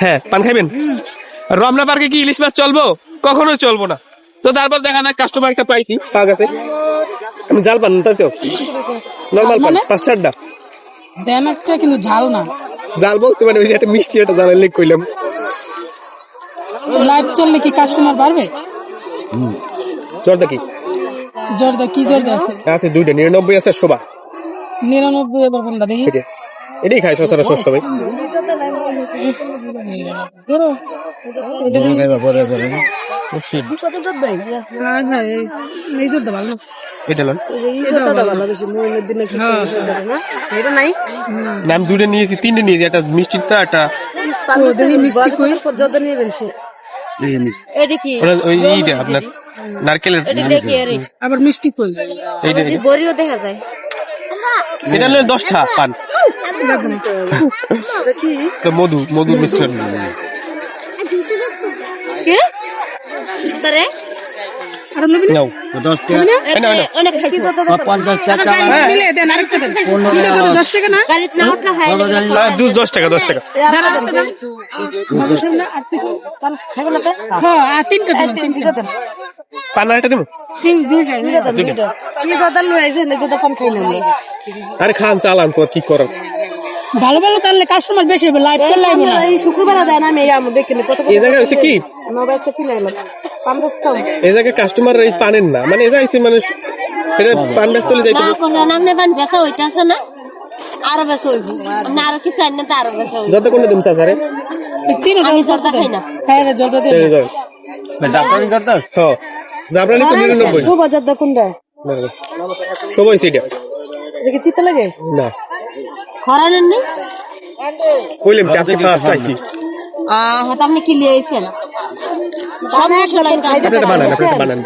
হ্যাঁ পান খাইবেন? রমনা পার্কে কি ইলিশ মাছ চলবো? কখনো চলবো না। তো তারপর দেখা যাক কাস্টমার একটা পাইছি পাওয়া গেছে। আমি জাল পান তাই তো? নর্মাল পান মানে? পাঁচ চারটা। দেন একটা কিন্তু ঝাল না। জাল বলতে মানে ওই যে একটা মিষ্টি একটা জালের লেগ কইলাম। লাইভ চললে কি কাস্টমার বাড়বে? জর্দা কি? জর্দা কি জর্দা আছে? আছে দুইটা নিরানব্বই আছে শোভা। নিরানব্বই এবার কোনটা দেখি? এটাই। খায় সচরাচর সবাই। হ্যাঁ, হ্যাঁ। হ্যাঁ, আমি দুটো নিয়েছি তিনটে নিয়েছি একটা মিষ্টিটা একটা মিষ্টি কই যত সে আপনার নারকেলের আবার মিষ্টি কই বড়িও দেখা যায় এটা হলো দশটা পান মধু মধু মিশ্রণ। কে? করে দশ টাকা। দশ টাকা আর দেবো খান চালান তো কি করার? ভালো ভালো তাহলে কাস্টমার বেশি হবে লাইভ করলে লাগবে না। এই শুক্রবার দেয় না আমি এই আমু দেখে কত এই জায়গায় হচ্ছে কি? নবাই একটা ছিল এলাম পান বসতাম এই জায়গায় কাস্টমার এই পানেন না। মানে এই জায়গায় মানে এটা পান ব্যস্ত হলে যাইতে না করলে নামনে বান বেসা হইতাছে না? আরও বেসা হইব। আপনি আরও কিছু আনেন তো আরও বেসা হইব। যত কোনো দিন স্যার এই তিনটা আমি জর্দা খাই না। হ্যাঁ রে, জলটা দিয়ে দাও। হ্যাঁ। জাবরানি তো নিরানব্বই। ও বাজার দা কোনটা সবাই সেটা এটা কি তিতা লাগে? না। খরানেন নেই? কইলাম কি আপনি ফার্স্ট আইছি। আহ হ্যাঁ আপনি কি লিয়ে আইছেন? সব মশলা আপনি এটা বানান আপনি এটা বানান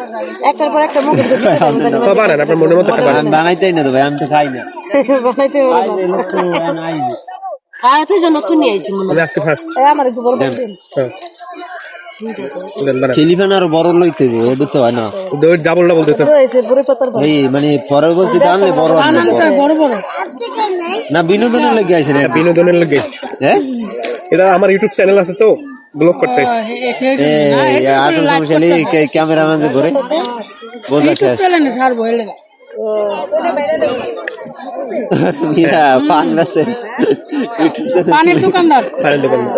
একটার পর একটা মুখে হ্যাঁ, বানান আপনার মনের মতো বানান। বানাইতেই না তো ভাই আমি তো খাই না। বানাইতে খাওয়া তুই জন্য তুই নিয়ে আইছি মনে আজকে ফার্স্ট আমার একটু হ্যাঁ। টেলিফোন বড় লইতে তো হয় না দই ডাবল ডাবল দিতে। এই মানে পরবর্তীতে আনলে বড় না বিনোদনের লেগে আছে না বিনোদনের লাগে হ্যাঁ? এটা আমার ইউটিউব চ্যানেল আছে তো ব্লগ করতে। হ্যাঁ, করতে হবে। ক্যামেরাম্যান যে বোঝা শেষ না। ইয়া, পানের দোকানদার।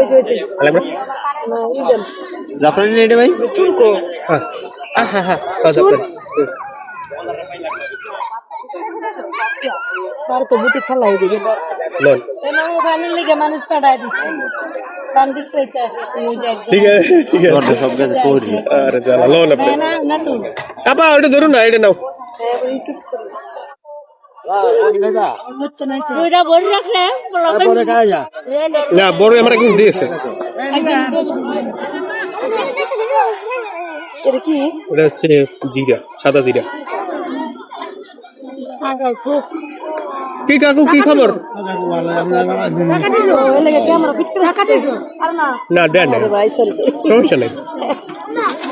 জাফরানি নেই রে ভাই? হ্যাঁ। হ্যাঁ হ্যাঁ হ্যাঁ জাফরান। তো বুটি খালাই দিবে লন। পানের লেগে মানুষ পাঠায় দিচ্ছে পান ডিসপ্লেতে আছে ওই যে ঠিক আছে ঠিক আছে। জর্দা সব কাছে করি আরে জ্বালা লন আপনি। না না তো আপা ওটা ধরুন না এটা নাও। হচ্ছে না ওইটা বড় না আমার দিয়েছে। এটা কি? ওটা হচ্ছে জিরা সাদা জিরা। কি কাকু কি খবর? না দেন সমস্যা নেই।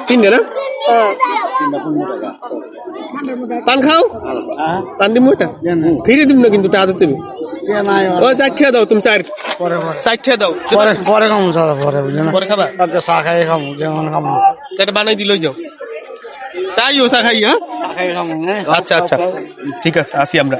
তিনটে না? পান খাও? পান দিমু এটা? ফিরে দিব না কিন্তু টাকা দিতে ও চারটে দাও তুমি চার চারটে দাও। পরে পরে খামু সাদা পরে বুঝলেন পরে খাবা? আজকে চা খাই খামু যেমন খামু। এটা বানাই দিলই যাও। তাই হ্যাঁ? চা খাই হ্যাঁ? আচ্ছা আচ্ছা। ঠিক আছে আসি আমরা।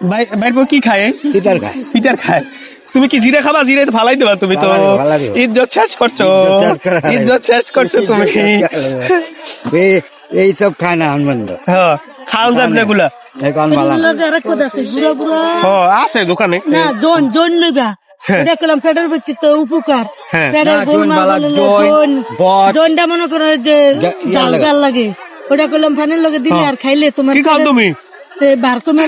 ভাই ভাই কি খায়? পিটার খায়। পিটার খায়। তুমি কি জিরে খাবা? জিরে তো ফালাই দেবা তুমি তো। ইজ্জত শেষ করছ। ইজ্জত শেষ হয়। করছ তুমি। এই এই সব খায় না আনন্দ। হ্যাঁ খাওয়া যাবে না। এগুলা এখন ভালো। আরেক কথা আছে গুড়া গুড়া ও আছে দোকানে। না জন জন লইবা। এটা করলাম পেটের ব্যক্তিত্ব উপকার। হ্যাঁ। পেটের। জনটা মনে করো যে জাল জাল লাগে। ওটা করলাম ফ্যানের লগে দিলে আর খাইলে তোমার কি খাও তুমি? বার কমে।